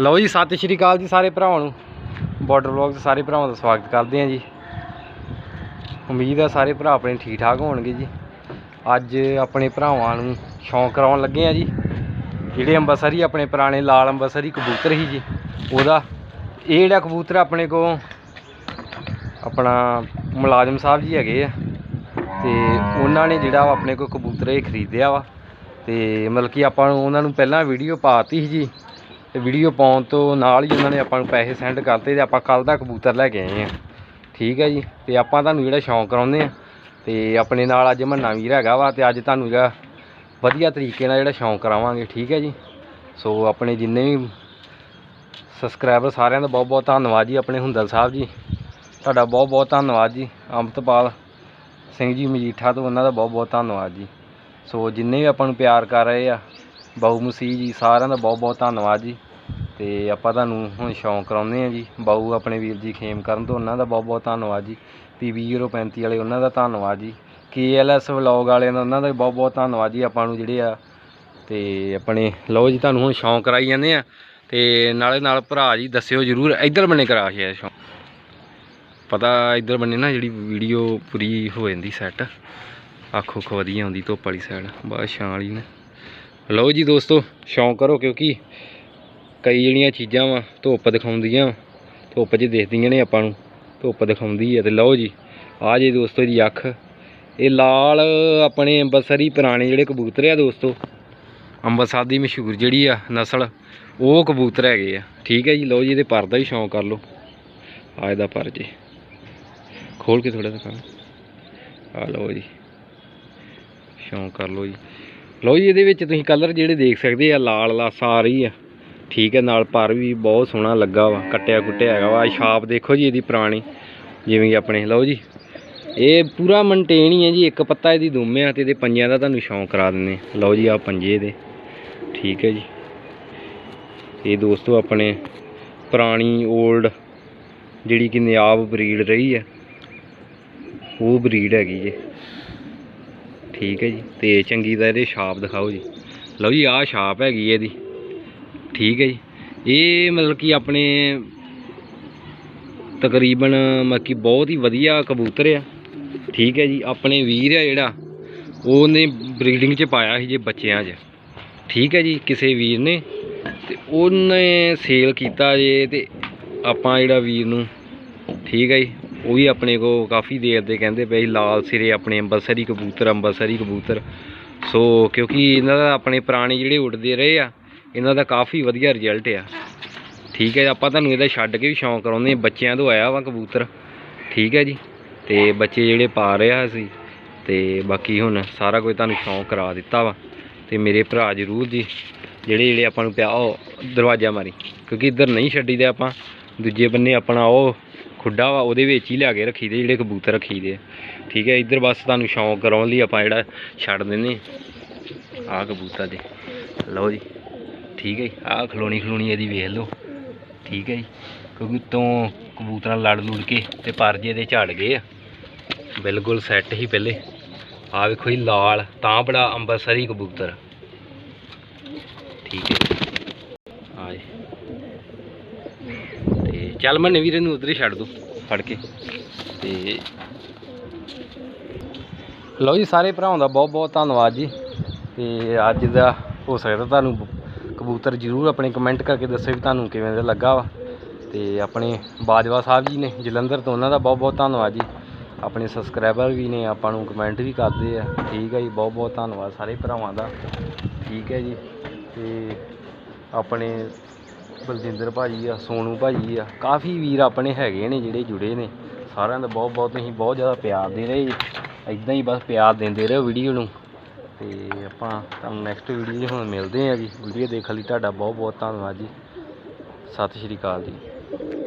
ਲਓ ਜੀ, ਸਤਿ ਸ਼੍ਰੀ ਅਕਾਲ ਜੀ ਸਾਰੇ ਭਰਾਵਾਂ ਨੂੰ। ਬਾਰਡਰ ਵਲੌਗ 'ਚ ਸਾਰੇ ਭਰਾਵਾਂ ਦਾ ਸਵਾਗਤ ਕਰਦੇ ਹਾਂ ਜੀ। ਉਮੀਦ ਹੈ ਸਾਰੇ ਭਰਾ ਆਪਣੇ ਠੀਕ ਠਾਕ ਹੋਣਗੇ ਜੀ। ਅੱਜ ਆਪਣੇ ਭਰਾਵਾਂ ਨੂੰ ਸ਼ੌਂਕ ਕਰਾਉਣ ਲੱਗੇ ਆ ਜੀ। ਜਿਹੜੇ ਅੰਬਰਸਰੀ, ਆਪਣੇ ਪੁਰਾਣੇ ਲਾਲ ਅੰਬਰਸਰੀ ਕਬੂਤਰ ਸੀ ਜੀ, ਉਹਦਾ ਇਹ ਜਿਹੜਾ ਕਬੂਤਰ ਆਪਣੇ ਕੋ ਆਪਣਾ ਮੁਲਾਜ਼ਮ ਸਾਹਿਬ ਜੀ ਹੈਗੇ ਆ। ਤੇ ਉਹਨਾਂ ਨੇ ਜਿਹੜਾ ਆਪਣੇ ਕੋ ਕਬੂਤਰ ਇਹ ਖਰੀਦਿਆ ਵਾ। ਤੇ ਮਤਲਬ ਕਿ ਆਪਾਂ ਨੂੰ ਉਹਨਾਂ ਨੂੰ ਪਹਿਲਾਂ ਵੀਡੀਓ ਪਾਤੀ ਸੀ ਜੀ। ਤੇ ਵੀਡੀਓ ਪਾਉਣ ਤੋਂ ਨਾਲ ਹੀ ਉਹਨਾਂ ਨੇ ਆਪਾਂ ਨੂੰ ਪੈਸੇ ਸੈਂਡ ਕਰਤੇ ਤੇ ਆਪਾਂ ਕੱਲ ਦਾ ਕਬੂਤਰ ਲੈ ਕੇ ਆਏ ਆ। ਠੀਕ ਹੈ ਜੀ? ਤੇ ਆਪਾਂ ਤੁਹਾਨੂੰ ਜਿਹੜਾ ਸ਼ੌਂਕ ਕਰਾਉਂਦੇ ਆ ਤੇ ਆਪਣੇ ਨਾਲ ਅੱਜ ਮੰਨਾ ਵੀਰ ਹੈਗਾ ਵਾ ਤੇ ਅੱਜ ਤੁਹਾਨੂੰ ਜਿਹੜਾ ਵਧੀਆ ਤਰੀਕੇ ਨਾਲ ਜਿਹੜਾ ਸ਼ੌਂਕ ਕਰਾਵਾਂਗੇ, ਠੀਕ ਹੈ ਜੀ? ਸੋ ਆਪਣੇ ਜਿੰਨੇ ਵੀ ਸਬਸਕ੍ਰਾਈਬਰ ਸਾਰਿਆਂ ਦਾ ਬਹੁਤ ਬਹੁਤ ਧੰਨਵਾਦ ਜੀ, ਆਪਣੇ ਹੁੰਦਲ ਸਾਹਿਬ ਜੀ। ਤੁਹਾਡਾ ਬਹੁਤ ਬਹੁਤ ਧੰਨਵਾਦ ਜੀ, ਅੰਮ੍ਰਿਤਪਾਲ ਸਿੰਘ ਜੀ ਮਜੀਠਾ ਤੋਂ ਉਹਨਾਂ ਦਾ ਬਹੁਤ ਬਹੁਤ ਧੰਨਵਾਦ ਜੀ। ਸੋ ਜਿੰਨੇ ਵੀ ਆਪਾਂ ਨੂੰ ਪਿਆਰ ਕਰ ਰਹੇ ਆ ਬਾਊ ਮਸੀਹ ਜੀ, ਸਾਰਿਆਂ ਦਾ ਬਹੁਤ ਬਹੁਤ ਧੰਨਵਾਦ ਜੀ। ਤੇ ਆਪਾਂ ਤੁਹਾਨੂੰ ਹੁਣ ਸ਼ੌਂਕ ਕਰਾਉਂਦੇ ਆ ਜੀ। ਬਾਊ ਆਪਣੇ ਵੀਰ ਜੀ ਖੇਮ ਕਰਨ ਤੋਂ ਉਹਨਾਂ ਦਾ ਬਹੁਤ ਬਹੁਤ ਧੰਨਵਾਦ ਜੀ। ਪੀਬੀ 035 ਵਾਲੇ ਉਹਨਾਂ ਦਾ ਧੰਨਵਾਦ ਜੀ। ਕੇਐਲਐਸ ਵਲੌਗ ਵਾਲਿਆਂ ਦਾ ਉਹਨਾਂ ਦਾ ਵੀ ਬਹੁਤ ਬਹੁਤ ਧੰਨਵਾਦ ਜੀ ਆਪਾਂ ਨੂੰ ਜਿਹੜੇ ਆ। ਤੇ ਆਪਣੇ ਲਓ ਜੀ ਤੁਹਾਨੂੰ ਹੁਣ ਸ਼ੌਂਕ ਕਰਾਈ ਜਾਂਦੇ ਆ ਤੇ ਨਾਲੇ ਨਾਲ ਭਰਾ ਜੀ ਦੱਸਿਓ ਜਰੂਰ, ਇੱਧਰ ਬੰਨੇ ਕਰਾ ਸ਼ੇਅਰ ਸ਼ੌਂਕ। ਪਤਾ ਇੱਧਰ ਬੰਨੇ ਨਾ ਜਿਹੜੀ ਵੀਡੀਓ ਪੂਰੀ ਹੋ ਜਾਂਦੀ ਸੈੱਟ ਅੱਖ ਉੱਖ ਵਧੀਆ ਆਉਂਦੀ ਧੁੱਪ ਵਾਲੀ ਸਾਈਡ ਬਸ ਛਾਂ ਵਾਲੀ ਨੇ। ਲਓ ਜੀ ਦੋਸਤੋ, ਸ਼ੌਂਕ ਕਰੋ ਕਿਉਂਕਿ ਕਈ ਜਿਹੜੀਆਂ ਚੀਜ਼ਾਂ ਵਾ, ਧੁੱਪ ਦਿਖਾਉਂਦੀਆਂ, ਧੁੱਪ 'ਚ ਦਿਖਦੀਆਂ ਨੇ ਆਪਾਂ ਨੂੰ, ਧੁੱਪ ਦਿਖਾਉਂਦੀ ਹੈ ਤੇ ਲਓ ਜੀ, ਆ ਜੇ ਦੋਸਤੋ ਜੀ ਅੱਖ, ਇਹ ਲਾਲ ਆਪਣੇ ਅੰਬਰਸਰੀ ਪੁਰਾਣੇ ਜਿਹੜੇ ਕਬੂਤਰ ਆ ਦੋਸਤੋ, ਅੰਬਰਸਰ ਦੀ ਮਸ਼ਹੂਰ ਜਿਹੜੀ ਆ ਨਸਲ, ਉਹ ਕਬੂਤਰ ਹੈਗੇ ਆ, ਠੀਕ ਹੈ ਜੀ, ਲਓ ਜੀ ਇਹਦੇ ਪਰ ਦਾ ਹੀ ਸ਼ੌਂਕ ਕਰ ਲਓ, ਆ ਇਹਦਾ ਪਰ ਜੀ ਖੋਲ ਕੇ ਥੋੜਾ ਦਿਖਾ। ਆ ਲਓ ਜੀ, ਸ਼ੌਂਕ ਕਰ ਲਓ ਜੀ। ਲਓ ਜੀ, ਇਹਦੇ ਵਿੱਚ ਤੁਸੀਂ ਕਲਰ ਜਿਹੜੇ ਦੇਖ ਸਕਦੇ ਆ, ਲਾਲ ਲਾ ਰਹੀ ਆ। ਠੀਕ ਹੈ ਨਾਲ ਪਰ ਵੀ ਬਹੁਤ ਸੋਹਣਾ ਲੱਗਾ ਵਾ, ਕੱਟਿਆ ਕੁੱਟਿਆ ਹੈਗਾ ਵਾ। ਛਾਪ ਦੇਖੋ ਜੀ, ਇਹਦੀ ਪੁਰਾਣੀ, ਜਿਵੇਂ ਕਿ ਆਪਣੇ, ਲਓ ਜੀ। ਇਹ ਪੂਰਾ ਮੇਨਟੇਨ ਹੀ ਹੈ ਜੀ, ਇੱਕ ਪੱਤਾ ਇਹਦੀ ਦੁੰਮ ਆ ਤੇ ਇਹਦੇ ਪੰਜਿਆਂ ਦਾ ਤੁਹਾਨੂੰ ਸ਼ੌਂਕ ਕਰਾ ਦਿੰਨੇ ਲਓ ਜੀ ਆ ਪੰਜੇ ਇਹਦੇ। ਠੀਕ ਹੈ ਜੀ। ਇਹ ਦੋਸਤੋ ਆਪਣੇ ਪੁਰਾਣੀ 올ਡ ਜਿਹੜੀ ਕਿ ਨਿਆਬ ਬਰੀਡ ਰਹੀ ਹੈ ਉਹ ਬਰੀਡ ਹੈਗੀ ਜੀ। ਠੀਕ ਹੈ ਜੀ, ਤੇ ਚੰਗੀ ਦਾ ਇਹਦੇ ਛਾਪ ਦਿਖਾਓ ਜੀ। ਲਓ ਜੀ, ਆਹ ਛਾਪ ਹੈਗੀ ਹੈ ਇਹਦੀ। ਠੀਕ ਹੈ ਜੀ। ਇਹ ਮਤਲਬ ਕਿ ਆਪਣੇ ਤਕਰੀਬਨ ਮਤਲਬ ਕਿ ਬਹੁਤ ਹੀ ਵਧੀਆ ਕਬੂਤਰ ਆ। ਠੀਕ ਹੈ ਜੀ, ਆਪਣੇ ਵੀਰ ਆ ਜਿਹੜਾ, ਉਹਨੇ ਬਰੀਡਿੰਗ 'ਚ ਪਾਇਆ ਸੀ ਜੇ ਬੱਚਿਆਂ 'ਚ। ਠੀਕ ਹੈ ਜੀ, ਕਿਸੇ ਵੀਰ ਨੇ। ਤੇ ਉਹਨੇ ਸੇਲ ਕੀਤਾ ਜੇ ਤੇ ਆਪਾਂ ਜਿਹੜਾ ਵੀਰ ਨੂੰ, ਠੀਕ ਹੈ ਜੀ ਉਹ ਵੀ ਆਪਣੇ ਕੋ ਕਾਫੀ ਦੇਰ ਦੇ ਕਹਿੰਦੇ ਪਏ ਸੀ, ਲਾਲ ਸਿਰੇ ਆਪਣੇ ਅੰਬਰਸਰੀ ਕਬੂਤਰ ਅੰਬਰਸਰੀ ਕਬੂਤਰ। ਸੋ ਕਿਉਂਕਿ ਇਹਨਾਂ ਦਾ ਆਪਣੇ ਪੁਰਾਣੇ ਜਿਹੜੇ ਉੱਡਦੇ ਰਹੇ ਆ, ਇਹਨਾਂ ਦਾ ਕਾਫੀ ਵਧੀਆ ਰਿਜ਼ਲਟ ਆ। ਠੀਕ ਹੈ, ਆਪਾਂ ਤੁਹਾਨੂੰ ਇਹਦਾ ਛੱਡ ਕੇ ਵੀ ਸ਼ੌਂਕ ਕਰਾਉਂਦੇ ਹਾਂ। ਬੱਚਿਆਂ ਤੋਂ ਆਇਆ ਵਾ ਕਬੂਤਰ। ਠੀਕ ਹੈ ਜੀ, ਤੇ ਬੱਚੇ ਜਿਹੜੇ ਪਾ ਰਿਹਾ ਸੀ ਤੇ ਬਾਕੀ ਹੁਣ ਸਾਰਾ ਕੁਝ ਤੁਹਾਨੂੰ ਸ਼ੌਂਕ ਕਰਾ ਦਿੱਤਾ ਵਾ। ਤੇ ਮੇਰੇ ਭਰਾ ਜ਼ਰੂਰ ਜੀ, ਜਿਹੜੇ ਜਿਹੜੇ ਆਪਾਂ ਨੂੰ ਪਿਆ, ਉਹ ਦਰਵਾਜ਼ਾ ਮਾਰੀ। ਕਿਉਂਕਿ ਇੱਧਰ ਨਹੀਂ ਛੱਡੀਦੇ ਆਪਾਂ, ਦੂਜੇ ਬੰਨੇ ਆਪਣਾ ਉਹ ਖੁੱਡਾ ਵਾ, ਉਹਦੇ ਵਿੱਚ ਹੀ ਲਿਆ ਕੇ ਰੱਖੀਦੇ, ਜਿਹੜੇ ਕਬੂਤਰ ਰੱਖੀਦੇ ਆ। ਠੀਕ ਹੈ, ਇੱਧਰ ਬਸ ਤੁਹਾਨੂੰ ਸ਼ੌਂਕ ਕਰਾਉਣ ਲਈ ਆਪਾਂ ਜਿਹੜਾ ਛੱਡ ਦਿੰਨੇ ਆਹ ਕਬੂਤਰ ਦੇ ਲਓ ਜੀ। ਠੀਕ ਹੈ ਜੀ, ਆਹ ਖਲੋਣੀ ਖਲੋਣੀ ਇਹਦੀ ਵੇਖ ਲਓ। ਠੀਕ ਹੈ ਜੀ, ਕਿਉਂਕਿ ਤੋਂ ਕਬੂਤਰਾਂ ਲੜ ਲੁੜ ਕੇ ਤੇ ਪਰ ਜੇ ਦੇ ਝੜ ਗਏ ਆ। ਬਿਲਕੁਲ ਸੈੱਟ ਹੀ ਪਹਿਲੇ। ਆ ਵੇਖੋ ਜੀ, ਲਾਲ, ਤਾਂ ਬੜਾ ਅੰਬਰਸਰੀ ਕਬੂਤਰ। ਠੀਕ ਹੈ ਆ ਚੱਲ ਮੰਨੇ ਵੀਰੇ ਨੂੰ ਉਧਰ ਹੀ ਛੱਡ ਦੋ। ਫੜ ਕੇ। ਤੇ ਲਓ ਜੀ ਸਾਰੇ ਭਰਾਵਾਂ ਦਾ ਬਹੁਤ ਬਹੁਤ ਧੰਨਵਾਦ ਜੀ। ਤੇ ਅੱਜ ਦਾ ਹੋ ਸਕਦਾ ਤੁਹਾਨੂੰ ਕਬੂਤਰ ਜਰੂਰ ਆਪਣੇ ਕਮੈਂਟ ਕਰਕੇ ਦੱਸਿਓ ਵੀ ਤੁਹਾਨੂੰ ਕਿਵੇਂ ਦਾ ਲੱਗਾ ਵਾ। ਤੇ ਆਪਣੇ ਬਾਜਵਾ ਸਾਹਿਬ ਜੀ ਨੇ ਜਲੰਧਰ ਤੋਂ ਉਹਨਾਂ ਦਾ ਬਹੁਤ ਬਹੁਤ ਧੰਨਵਾਦ ਜੀ। ਆਪਣੇ ਸਬਸਕ੍ਰਾਈਬਰ ਵੀ ਨੇ ਆਪਾਂ ਨੂੰ ਕਮੈਂਟ ਵੀ ਕਰਦੇ ਆ। ਠੀਕ ਹੈ ਜੀ ਬਹੁਤ ਬਹੁਤ ਧੰਨਵਾਦ ਸਾਰੇ ਭਰਾਵਾਂ ਦਾ। ਠੀਕ ਹੈ ਜੀ। ਤੇ ਆਪਣੇ ਬਲਜਿੰਦਰ ਭਾਜੀ ਆ, ਸੋਨੂ ਭਾਜੀ ਆ, ਕਾਫੀ ਵੀਰ ਆਪਣੇ ਹੈਗੇ ਨੇ ਜਿਹੜੇ ਜੁੜੇ ਨੇ। ਸਾਰਿਆਂ ਦਾ ਬਹੁਤ ਬਹੁਤ ਤੁਸੀਂ ਬਹੁਤ ਜ਼ਿਆਦਾ ਪਿਆਰ ਦੇ ਰਹੇ ਜੀ। ਇਦਾਂ ਹੀ ਬਸ ਪਿਆਰ ਦਿੰਦੇ ਰਹੋ ਵੀਡੀਓ ਨੂੰ। ਤੇ ਆਪਾਂ ਤੁਹਾਨੂੰ ਨੈਕਸਟ ਵੀਡੀਓ 'ਚ ਹੁਣ ਮਿਲਦੇ ਹਾਂ ਜੀ। ਵੀਡੀਓ ਦੇਖਣ ਲਈ ਤੁਹਾਡਾ ਬਹੁਤ ਬਹੁਤ ਧੰਨਵਾਦ ਜੀ। ਸਤਿ ਸ਼੍ਰੀ ਅਕਾਲ ਜੀ।